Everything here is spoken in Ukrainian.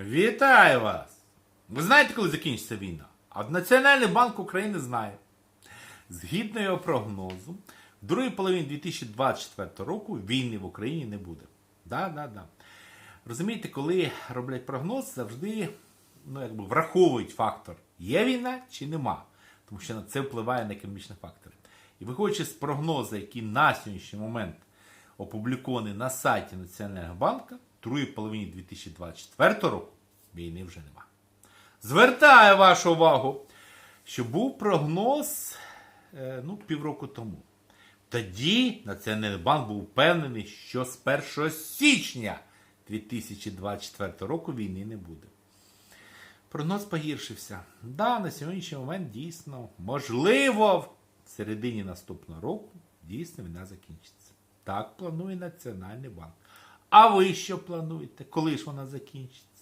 Вітаю вас! Ви знаєте, коли закінчиться війна? А Національний банк України знає. Згідно його прогнозу, в другій половині 2024 року війни в Україні не буде. Да, да, да. Розумієте, коли роблять прогноз, завжди ну, якби враховують фактор, є війна чи нема. Тому що на це впливає на економічні фактори. І виходячи з прогнозу, який на сьогоднішній момент опублікований на сайті Національного банку, другій половині 2024 року війни вже нема. Звертаю вашу увагу, що був прогноз е, ну, півроку тому. Тоді Національний банк був впевнений, що з 1 січня 2024 року війни не буде. Прогноз погіршився. Да, на сьогоднішній момент дійсно, можливо, в середині наступного року дійсно війна закінчиться. Так планує Національний банк. А ви що плануєте? Коли ж вона закінчиться?